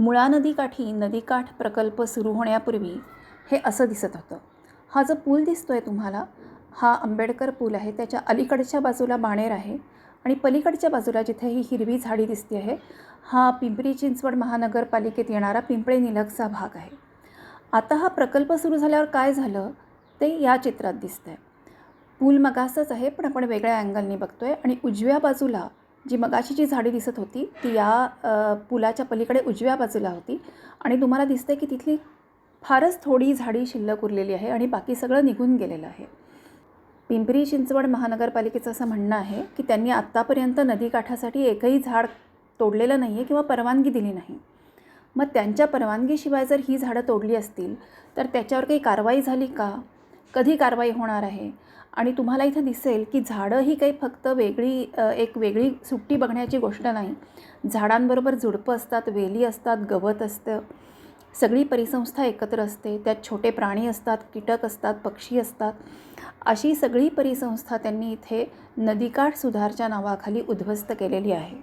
मुळा नदीकाठी नदीकाठ प्रकल्प सुरू होण्यापूर्वी हे असं दिसत होतं. हा जो पूल दिसतो आहे तुम्हाला हा आंबेडकर पूल आहे. त्याच्या अलीकडच्या बाजूला बाणेर आहे आणि पलीकडच्या बाजूला जिथे ही हिरवी झाडी दिसते आहे हा पिंपरी चिंचवड महानगरपालिकेत येणारा पिंपळे निलगचा भाग आहे. आता हा प्रकल्प सुरू झाल्यावर काय झालं ते या चित्रात दिसतं आहे पूल मगासच आहे पण आपण वेगळ्या अँगलनी बघतो आहे आणि उजव्या बाजूला जी मगाशी जी झाडी दिसत होती ती या पुलाच्या पलीकडे उजव्या बाजूला होती. आणि तुम्हाला दिसतं की तिथली फारच थोडी झाडी शिल्लक उरलेली आहे आणि बाकी सगळं निघून गेलेलं आहे. पिंपरी चिंचवड महानगरपालिकेचं असं म्हणणं आहे की त्यांनी आत्तापर्यंत नदीकाठासाठी एकही झाड तोडलेलं नाही आहे किंवा परवानगी दिली नाही. मग त्यांच्या परवानगीशिवाय जर ही झाडं तोडली असतील तर त्याच्यावर काही कारवाई झाली का? कधी कारवाई होणार आहे? आणि तुम्हाला इथं दिसेल की झाडं ही काही फक्त वेगळी एक वेगळी सुट्टी बघण्याची गोष्ट नाही. झाडांबरोबर झुडपं असतात वेली असतात गवत असतं. सगळी परिसंस्था एकत्र असते. त्यात छोटे प्राणी असतात कीटक असतात पक्षी असतात. अशी सगळी परिसंस्था त्यांनी इथे नदीकाठ सुधारच्या नावाखाली उद्ध्वस्त केलेली आहे.